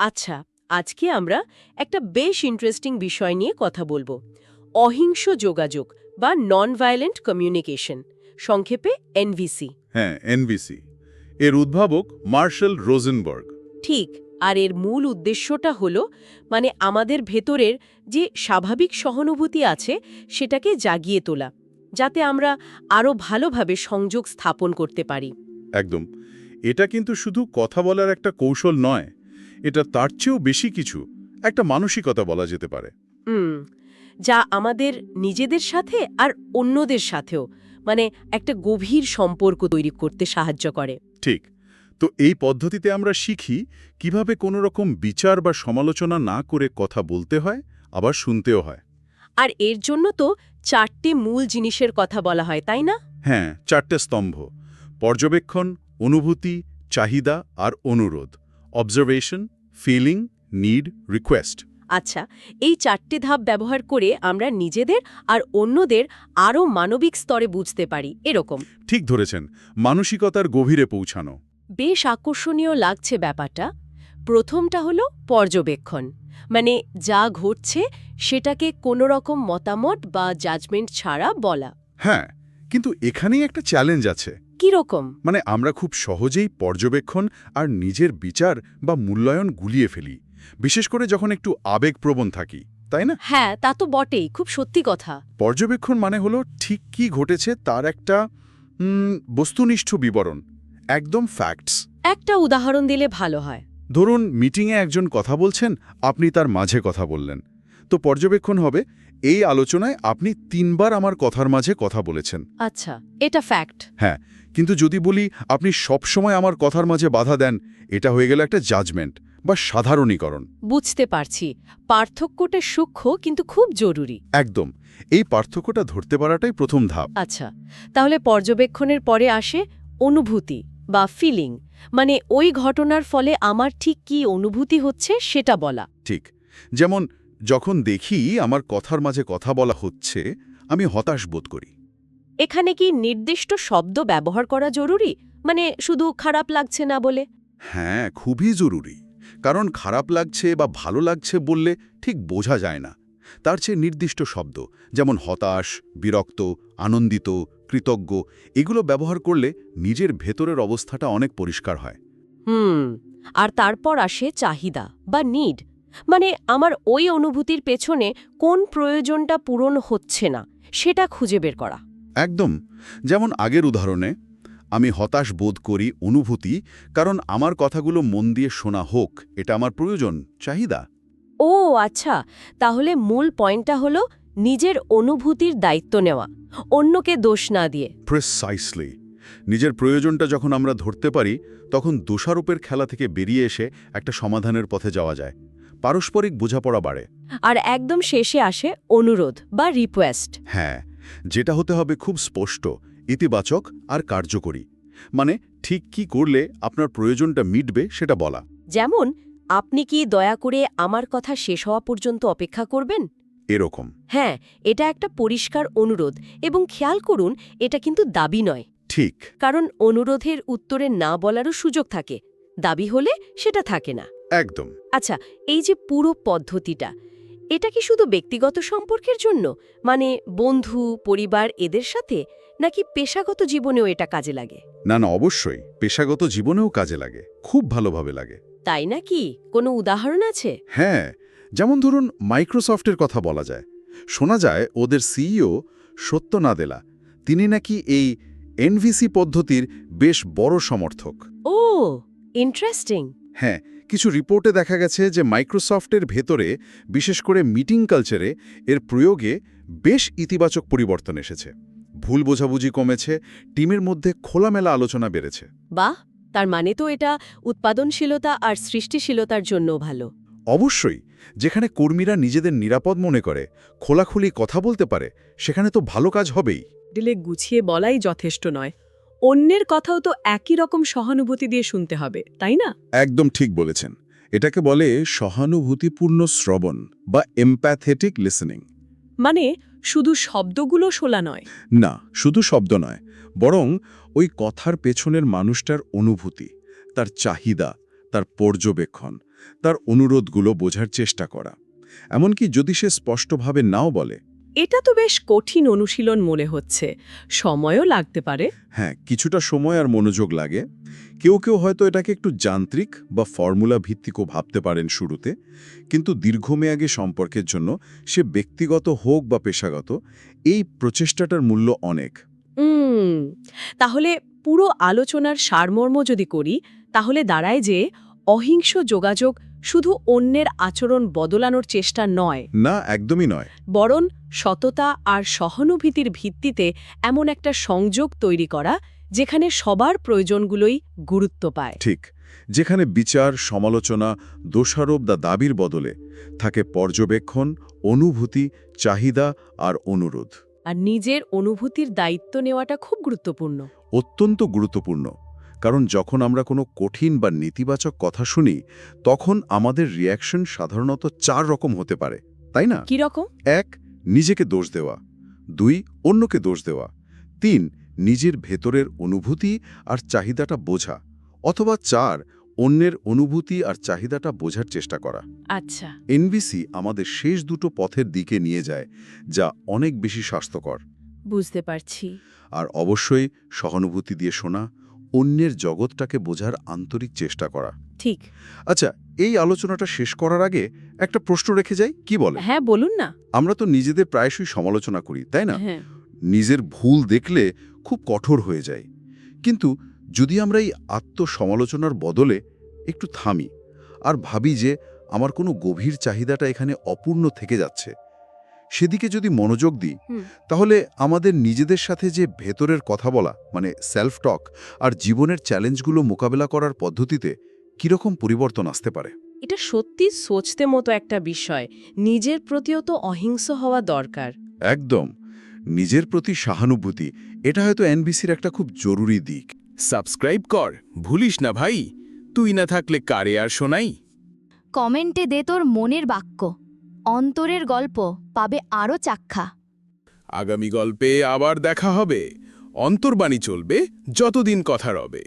আচ্ছা আজকে আমরা একটা বেশ ইন্টারেস্টিং বিষয় নিয়ে কথা বলব। অহিংস যোগাযোগ বা নন ভায়োলেন্ট কমিউনিকেশন সংক্ষেপে এনভিসি হ্যাঁ এনভিসি এর উদ্ভাবক মার্শাল রোজেনবার্গ। ঠিক আর এর মূল উদ্দেশ্যটা হলো মানে আমাদের ভেতরের যে স্বাভাবিক সহানুভূতি আছে সেটাকে জাগিয়ে তোলা যাতে আমরা আরও ভালোভাবে সংযোগ স্থাপন করতে পারি। একদম। এটা কিন্তু শুধু কথা বলার একটা কৌশল নয় এটা তার চেয়েও বেশি কিছু একটা মানসিকতা বলা যেতে পারে। হুম যা আমাদের নিজেদের সাথে আর অন্যদের সাথেও মানে একটা গভীর সম্পর্ক তৈরি করতে সাহায্য করে। ঠিক তো এই পদ্ধতিতে আমরা শিখি কীভাবে কোনো রকম বিচার বা সমালোচনা না করে কথা বলতে হয় আবার শুনতেও হয়। আর এর জন্য তো চারটে মূল জিনিসের কথা বলা হয় তাই না? হ্যাঁ চারটে স্তম্ভ পর্যবেক্ষণ অনুভূতি চাহিদা আর অনুরোধ। অবজারভেশন ফিলিং নিড রিকোয়েস্ট আচ্ছা এই চারটে ধাপ ব্যবহার করে আমরা নিজেদের আর অন্যদের আরও মানবিক স্তরে বুঝতে পারি এরকম। ঠিক ধরেছেন মানসিকতার গভীরে পৌঁছানো। বেশ আকর্ষণীয় লাগছে ব্যাপারটা। প্রথমটা হলো পর্যবেক্ষণ মানে যা ঘটছে সেটাকে কোনো রকম মতামত বা জাজমেন্ট ছাড়া বলা। হ্যাঁ কিন্তু এখানেই একটা চ্যালেঞ্জ আছে। কীরকম? মানে আমরা খুব সহজেই পর্যবেক্ষণ আর নিজের বিচার বা মূল্যায়ন গুলিয়ে ফেলি বিশেষ করে যখন একটু আবেগপ্রবণ থাকি তাই না? হ্যাঁ তা তো বটেই খুব সত্যি কথা। পর্যবেক্ষণ মানে হলো ঠিক কি ঘটেছে তার একটা বস্তুনিষ্ঠ বিবরণ একদম ফ্যাক্টস একটা উদাহরণ দিলে ভালো হয়। ধরুন মিটিংয়ে একজন কথা বলছেন আপনি তার মাঝে কথা বললেন। তো পর্যবেক্ষণ হবে এই আলোচনায় আপনি তিনবার আমার কথার মাঝে কথা বলেছেন। আচ্ছা এটা ফ্যাক্ট হ্যাঁ কিন্তু যদি বলি আপনি সবসময় আমার কথার মাঝে বাধা দেন এটা হয়ে গেল একটা জাজমেন্ট বা সাধারণীকরণ। বুঝতে পারছি। পার্থক্যটা সূক্ষ্ম কিন্তু খুব জরুরি। একদম। এই পার্থক্যটা ধরতে পারাটাই প্রথম ধাপ। আচ্ছা তাহলে পর্যবেক্ষণের পরে আসে অনুভূতি বা ফিলিং মানে ওই ঘটনার ফলে আমার ঠিক কি অনুভূতি হচ্ছে সেটা বলা। ঠিক। যেমন যখন দেখি আমার কথার মাঝে কথা বলা হচ্ছে আমি হতাশ বোধ করি। এখানে কি নির্দিষ্ট শব্দ ব্যবহার করা জরুরি? মানে শুধু খারাপ লাগছে না বলে? হ্যাঁ খুবই জরুরি। কারণ খারাপ লাগছে বা ভালো লাগছে বললে ঠিক বোঝা যায় না। তার চেয়ে নির্দিষ্ট শব্দ যেমন হতাশ বিরক্ত আনন্দিত কৃতজ্ঞ এগুলো ব্যবহার করলে নিজের ভেতরের অবস্থাটা অনেক পরিষ্কার হয়। হুম আর তারপর আসে চাহিদা বা নিড মানে আমার ওই অনুভূতির পেছনে কোন প্রয়োজনটা পূরণ হচ্ছে না সেটা খুঁজে বের করা। একদম। যেমন আগের উদাহরণে আমি হতাশ বোধ করি অনুভূতি কারণ আমার কথাগুলো মন দিয়ে শোনা হোক এটা আমার প্রয়োজন চাহিদা। ও আচ্ছা তাহলে মূল পয়েন্টটা হলো নিজের অনুভূতির দায়িত্ব নেওয়া অন্যকে দোষ না দিয়ে। প্রেসাইসলি নিজের প্রয়োজনটা যখন আমরা ধরতে পারি তখন দোষারোপের খেলা থেকে বেরিয়ে এসে একটা সমাধানের পথে যাওয়া যায়। পারস্পরিক বোঝাপড়া বাড়ে। আর একদম শেষে আসে অনুরোধ বা রিকোয়েস্ট হ্যাঁ যেটা হতে হবে খুব স্পষ্ট ইতিবাচক আর কার্যকরী। মানে ঠিক কি করলে আপনার প্রয়োজনটা মিটবে সেটা বলা। যেমন আপনি কি দয়া করে আমার কথা শেষ হওয়া পর্যন্ত অপেক্ষা করবেন? এরকম। হ্যাঁ এটা একটা পরিষ্কার অনুরোধ এবং খেয়াল করুন এটা কিন্তু দাবি নয়। ঠিক। কারণ অনুরোধের উত্তরে না বলারও সুযোগ থাকে। দাবি হলে সেটা থাকে না। একদম। আচ্ছা এই যে পুরো পদ্ধতিটা এটা কি শুধু ব্যক্তিগত সম্পর্কের জন্য? মানে বন্ধু পরিবার এদের সাথে? নাকি পেশাগত জীবনেও এটা কাজে লাগে? না না অবশ্যই। পেশাগত জীবনেও কাজে লাগে। খুব ভালোভাবে লাগে। তাই নাকি? কোনো উদাহরণ আছে? হ্যাঁ যেমন ধরুন মাইক্রোসফটের কথা বলা যায়। শোনা যায় ওদের সিইও সত্য নাদেলা তিনি নাকি এই এনভিসি পদ্ধতির বেশ বড় সমর্থক। ও ইন্টারেস্টিং। হ্যাঁ কিছু রিপোর্টে দেখা গেছে যে মাইক্রোসফটের ভেতরে বিশেষ করে মিটিং কালচারে এর প্রয়োগে বেশ ইতিবাচক পরিবর্তন এসেছে। ভুল বোঝাবুঝি কমেছে টিমের মধ্যে খোলামেলা আলোচনা বেড়েছে। বাহ! তার মানে তো এটা উৎপাদনশীলতা আর সৃষ্টিশীলতার জন্য ভালো। অবশ্যই যেখানে কর্মীরা নিজেদের নিরাপদ মনে করে খোলাখুলি কথা বলতে পারে সেখানে তো ভালো কাজ হবেই। দিলে গুছিয়ে বলাই যথেষ্ট নয়। অন্যের কথাও তো একই রকম সহানুভূতি দিয়ে শুনতে হবে তাই না? একদম ঠিক বলেছেন। এটাকে বলে সহানুভূতিপূর্ণ শ্রবণ বা এমপ্যাথেটিক লিসেনিং মানে শুধু শব্দগুলো শোলা নয়। না শুধু শব্দ নয় বরং ওই কথার পেছনের মানুষটার অনুভূতি তার চাহিদা তার পর্যবেক্ষণ তার অনুরোধগুলো বোঝার চেষ্টা করা। এমনকি যদি সে স্পষ্টভাবে নাও বলে এটা তো বেশ কঠিন অনুশীলন মনে হচ্ছে। সময়ও লাগতে পারে। হ্যাঁ কিছুটা সময় আর মনোযোগ লাগে। কেউ কেউ হয়তো এটাকে একটু যান্ত্রিক বা ফর্মুলা ভিত্তিকও ভাবতে পারেন শুরুতে। কিন্তু দীর্ঘমেয়াদী সম্পর্কের জন্য সে ব্যক্তিগত হোক বা পেশাগত এই প্রচেষ্টাটার মূল্য অনেক। তাহলে পুরো আলোচনার সারমর্ম যদি করি তাহলে দাঁড়ায় যে অহিংস যোগাযোগ শুধু অন্যের আচরণ বদলানোর চেষ্টা নয়। না একদমই নয়। বরং সততা আর সহানুভূতির ভিত্তিতে এমন একটা সংযোগ তৈরি করা যেখানে সবার প্রয়োজনগুলোই গুরুত্ব পায়। ঠিক যেখানে বিচার সমালোচনা দোষারোপ বা দাবির বদলে থাকে পর্যবেক্ষণ অনুভূতি চাহিদা আর অনুরোধ। আর নিজের অনুভূতির দায়িত্ব নেওয়াটা খুব গুরুত্বপূর্ণ। অত্যন্ত গুরুত্বপূর্ণ। কারণ যখন আমরা কোনো কঠিন বা নেতিবাচক কথা শুনি তখন আমাদের রিয়াকশন সাধারণত চার রকম হতে পারে তাই না? কি রকম? এক নিজেকে দোষ দেওয়া। দুই অন্যকে দোষ দেওয়া। তিন নিজের ভেতরের অনুভূতি আর চাহিদাটা বোঝা। অথবা চার অন্যের অনুভূতি আর চাহিদাটা বোঝার চেষ্টা করা। আচ্ছা। এনভিসি আমাদের শেষ দুটো পথের দিকে নিয়ে যায় যা অনেক বেশি স্বাস্থ্যকর। বুঝতে পারছি। আর অবশ্যই সহানুভূতি দিয়ে শোনা অন্যের জগৎটাকে বোঝার আন্তরিক চেষ্টা করা। ঠিক। আচ্ছা এই আলোচনাটা শেষ করার আগে একটা প্রশ্ন রেখে যাই কি বলে? হ্যাঁ বলুন না। আমরা তো নিজেদের প্রায়শই সমালোচনা করি তাই না? হ্যাঁ। নিজের ভুল দেখলে খুব কঠোর হয়ে যায়। কিন্তু যদি আমরা এই আত্মসমালোচনার বদলে একটু থামি আর ভাবি যে আমার কোনো গভীর চাহিদাটা এখানে অপূর্ণ থেকে যাচ্ছে সেদিকে যদি মনোযোগ দিই তাহলে আমাদের নিজেদের সাথে যে ভেতরের কথা বলা মানে সেলফ টক আর জীবনের চ্যালেঞ্জগুলো মোকাবেলা করার পদ্ধতিতে কীরকম পরিবর্তন আসতে পারে? এটা সত্যি সোচতে মতো একটা বিষয়। নিজের প্রতিও তো অহিংস হওয়া দরকার। একদম। নিজের প্রতি সহানুভূতি এটা হয়তো এনবিসির একটা খুব জরুরি দিক। সাবস্ক্রাইব কর ভুলিস না ভাই। তুই না থাকলে কারে আর শোনাই? কমেন্টে দে তোর মনের বাক্য। অন্তরের গল্প পাবে আরও চাক্ষা আগামী গল্পে আবার দেখা হবে। অন্তর্বাণী চলবে, যতদিন কথা রবে।